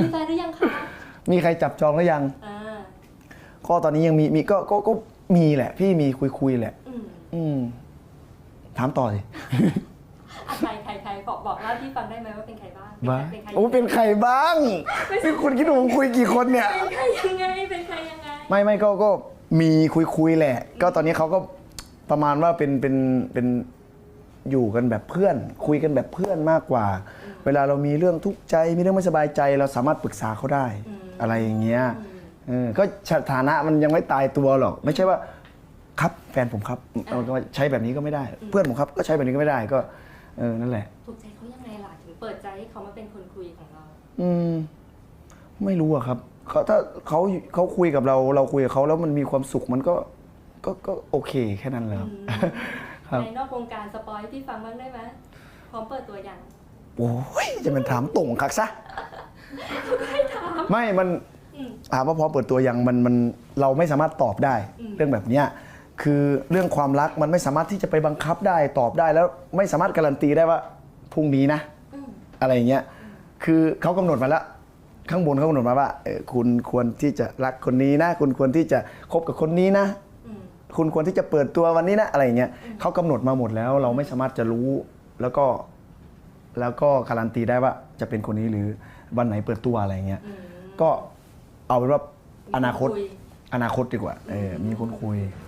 มีแฟนหรือยังคะมีใครจับจองหรือยัง อ่าก็ตอนนี้ยังมีมีก็ก็ก็มีแหละ พี่มีคุยคุยๆแหละ อืมอืมถามต่อสิอะใครใครใครบอกบอกเล่าที่ฟังได้ไหมว่าเป็นใครบ้างบ้าเป็นใครโอ้เป็นใครบ้างนี่คุณคิดว่าผมคุยกี่คนเนี่ย เป็นใครยังไงเป็นใครยังไง ไม่ไม่ก็ก็มีคุยคุยๆแหละ ก็ตอนนี้เขาก็ประมาณว่าเป็นเป็นเป็นอยู่กันแบบเพื่อน คุยกันแบบเพื่อนมากกว่า เวลาเรามีเรื่องทุกข์ใจมีเรื่องไม่สบายใจ เราสามารถปรึกษาเขาได้ อะไรอย่างเงี้ยเออก็สถานะมันยังไม่ตายตัวหรอก ไม่ใช่ว่าครับแฟนผมครับเอาว่าใช้แบบนี้ก็ไม่ได้ เพื่อนผมครับก็ใช้แบบนี้ก็ไม่ได้ก็เออนั่นแหละ ถูกใจเขายังไงล่ะถึงเปิดใจให้เขามาเป็นคนคุยของเรา อืม ไม่รู้อะครับเขาถ้าเขาเขาคุยกับเราเราคุยกับเขาแล้วมันมีความสุขมันก็ก็ก็โอเคแค่นั้นแหละครับครับในนอกวงการสปอยให้พี่ฟังบ้างได้ไหมพร้อมเปิดตัวยัง โอ้ยจะเป็นถามตรงคักซะไม่ถาม ไม่มันอืมถามว่าพอเปิดตัวยังมันมันเราไม่สามารถตอบได้อืมเรื่องแบบเนี้ยคือเรื่องความรักมันไม่สามารถที่จะไปบังคับได้ตอบได้แล้วไม่สามารถการันตีได้ว่าพรุ่งนี้นะอืมอะไรอย่างเงี้ยคือเขากำหนดมาแล้วข้างบนเขากำหนดมาว่าเออคุณควรที่จะรักคนนี้นะ คุณควรที่จะคบกับคนนี้นะอืมคุณควรที่จะเปิดตัววันนี้นะอะไรอย่างเงี้ยเขากำหนดมาหมดแล้ว เราไม่สามารถจะรู้แล้วก็ แล้วก็การันตีได้ว่าจะเป็นคนนี้หรือวันไหนเปิดตัวอะไรอย่างเงี้ยอืมก็เอาเป็นว่าอนาคตมีนคุยอนาคตดีกว่าเออมีคนคุยอ